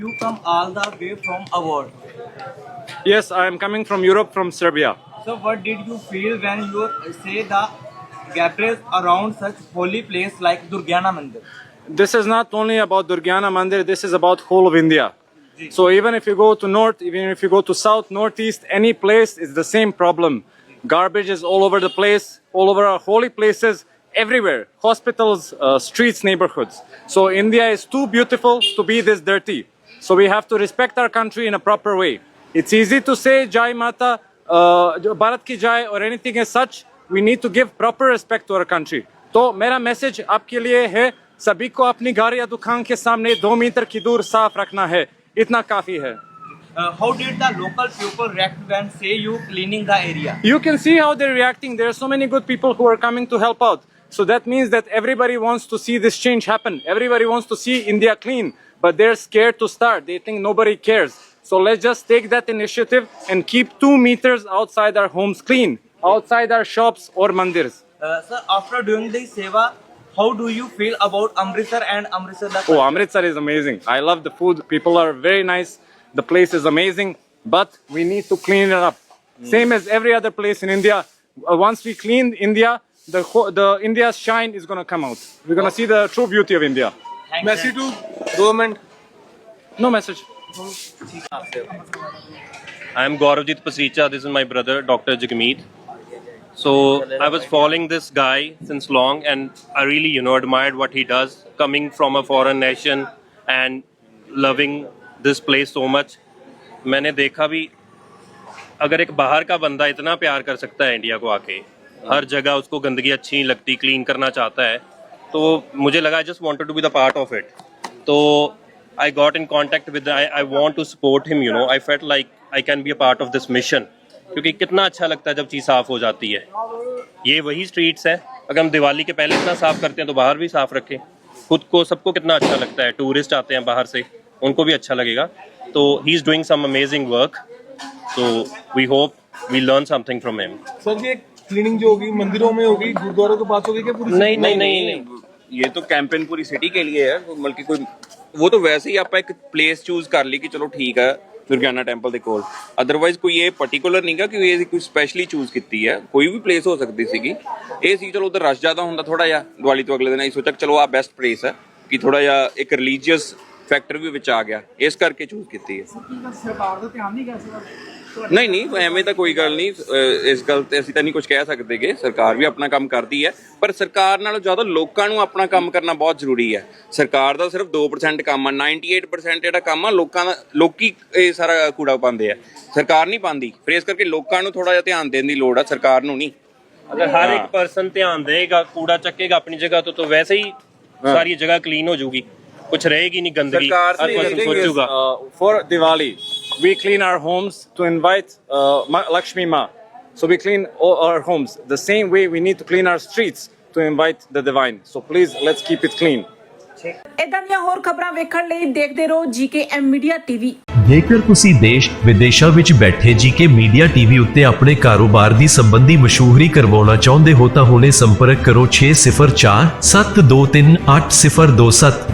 You come all the way from abroad. Yes, I am coming from Europe, from Serbia. So what did you feel when you say the gathers around such holy place like Durgyana Mandir? This is not only about Durgyana Mandir, this is about whole of India. So even if you go to north, even if you go to south, northeast, any place, it's the same problem. Garbage is all over the place, all over our holy places, everywhere. Hospitals, uh, streets, neighborhoods. So India is too beautiful to be this dirty. So we have to respect our country in a proper way. It's easy to say Jai Mata, uh, Bharat ki Jai or anything as such. We need to give proper respect to our country. तो मेरा message आपके लिए है सभी को अपनी घर या दुकान के सामने दो मीटर की दूर साफ रखना है इतना काफी है Uh, how did the local people react when say you cleaning the area? You can see how they're reacting. There are so many good people who are coming to help out. So that means that everybody wants to see this change happen. Everybody wants to see India clean, but they're scared to start. They think nobody cares. So let's just take that initiative and keep two meters outside our homes clean, outside our shops or mandirs. Uh, sir, after doing the seva, how do you feel about Amritsar and Amritsar? Oh, Amritsar is amazing. I love the food. People are very nice. The place is amazing, but we need to clean it up. Same as every other place in India. Uh, once we clean India, the the India's shine is gonna come out. We're gonna see the true beauty of India. Thanks, sir. to government. No message. I'm Gauravjit Pasricha. This is my brother, Dr. Jagmeet. So I was following this guy since long, and I really, you know, admired what he does. Coming from a foreign nation and loving this place so much, मैंने देखा भी अगर एक बाहर का बंदा इतना प्यार कर सकता है इंडिया को आके हर जगह उसको गंदगी अच्छी नहीं लगती क्लीन करना चाहता है। तो मुझे लगा I just wanted to be the part of it तो I got in contact with I I want to support him you know I felt like I can be a part of this mission क्योंकि कितना अच्छा लगता है जब चीज़ साफ़ हो जाती है। ये वही स्ट्रीट्स है। अगर हम दिवाली के पहले इतना साफ़ करते हैं तो बाहर भी साफ़ रखें। खुद को सबको कितना अच्छा लगता है। टूरिस्ट आते हैं बाहर से, उनको भी अच्छा लगेगा। तो he is doing some amazing work तो we hope we learn something from him sir, ये क्लीनिंग जो होगी मंदिरों में होगी गुरुद्वारों के पास होगी क्या पूरी नहीं नहीं नहीं नहीं ये तो कैंपेन पूरी सिटी के लिए है बल्कि कोई वो तो वैसे ਹੀ ਆਪਾਂ ਇੱਕ ਪਲੇਸ ਚੂਜ਼ ਕਰ ਲਈ ਕਿ ਚਲੋ ਠੀਕ ਹੈ ਦੁਰਗਿਆਨਾ ਟੈਂਪਲ ਦੇ ਕੋਲ ਅਦਰਵਾਈਜ਼ ਕੋਈ ਇਹ ਪਾਰਟਿਕੂਲਰ ਨਹੀਂਗਾ ਕਿ ਇਹ ਕੋਈ ਸਪੈਸ਼ਲੀ ਚੂਜ਼ ਕੀਤੀ ਹੈ ਕੋਈ ਵੀ ਪਲੇਸ ਹੋ ਸਕਦੀ ਸੀਗੀ ਇਹ ਸੀ ਚਲੋ ਉਧਰ ਰਸ਼ ਜ਼ਿਆਦਾ ਹੁੰਦਾ ਥੋੜਾ ਜਿਹਾ ਦੀਵਾਲੀ ਤੋਂ ਅਗਲੇ ਦਿਨ ਅਸੀਂ ਸੋਚਿਆ ਕਿ ਚਲੋ ਆ ਬੈਸਟ ਪਲੇਸ ਹੈ ਕਿ ਥੋੜਾ ਜਿਹਾ ਇੱਕ ਰਿਲੀਜੀਅਸ ਫੈਕਟਰ ਵੀ ਵਿੱਚ ਆ ਗਿਆ ਇਸ ਕਰਕੇ ਚੂਜ਼ ਕੀਤੀ ਹੈ ਨਹੀਂ ਨਹੀਂ ਨਹੀਂ ਐਵੇਂ ਤਾਂ ਕੋਈ ਗੱਲ ਨਹੀਂ ਇਸ ਗੱਲ ਤੇ ਅਸੀਂ ਤਾਂ ਨਹੀਂ ਕੁਝ ਕਹਿ ਸਕਦੇਗੇ। ਸਰਕਾਰ ਵੀ ਆਪਣਾ ਕੰਮ ਕਰਦੀ ਹੈ ਪਰ ਸਰਕਾਰ ਨਾਲੋਂ ਜ਼ਿਆਦਾ ਲੋਕਾਂ ਨੂੰ ਆਪਣਾ ਕੰਮ ਕਰਨਾ ਬਹੁਤ ਜ਼ਰੂਰੀ ਹੈ। ਸਰਕਾਰ ਦਾ ਸਿਰਫ 2% ਕੰਮ ਆ 98% ਜਿਹੜਾ ਕੰਮ ਆ ਲੋਕਾਂ ਦਾ ਲੋਕੀ ਇਹ ਸਾਰਾ ਕੂੜਾ ਪਾਉਂਦੇ ਆ। ਸਰਕਾਰ ਨਹੀਂ ਪਾਉਂਦੀ ਫਿਰ ਇਸ ਕਰਕੇ ਲੋਕਾਂ ਨੂੰ ਥੋੜਾ ਜਿਹਾ ਧਿਆਨ ਦੇਣ ਦੀ ਲੋੜ ਆ ਸਰਕਾਰ ਨੂੰ ਨਹੀਂ। ਅਗਰ ਹਰ ਇੱਕ ਪਰਸਨ ਧਿਆਨ ਦੇਗਾ ਕੂੜਾ ਚੱਕੇਗਾ ਆਪਣੀ ਜਗ੍ਹਾ ਤੋਂ ਤਾਂ ਵੈਸੇ ਹੀ ਸਾਰੀ ਜਗ੍ਹਾ ਕਲੀਨ ਹੋ ਜਾਊਗੀ। ਕੁਝ ਰਹੇਗੀ ਨਹੀਂ ਗੰਦਗੀ ਸਰਕਾਰ ਸੋਚੂਗਾ। For Diwali we clean our homes to invite uh, Ma- Lakshmi Ma. So we clean all our homes. The same way we need to clean our streets to invite the divine. So please, let's keep it clean. ਇਦਾਂ ਦੀਆਂ ਹੋਰ ਖਬਰਾਂ ਵੇਖਣ ਲਈ ਦੇਖਦੇ ਰਹੋ GKM media TV ਜੇਕਰ ਤੁਸੀਂ ਦੇਸ਼ ਵਿਦੇਸ਼ਾਂ ਵਿੱਚ ਬੈਠੇ ਜੀਕੇ ਮੀਡੀਆ ਟੀਵੀ ਉੱਤੇ ਆਪਣੇ ਕਾਰੋਬਾਰ ਦੀ ਸੰਬੰਧੀ ਮਸ਼ਹੂਰੀ ਕਰਵਾਉਣਾ ਚਾਹੁੰਦੇ ਹੋ ਤਾਂ ਹੁਣੇ ਸੰਪਰਕ ਕਰੋ 604 723 8027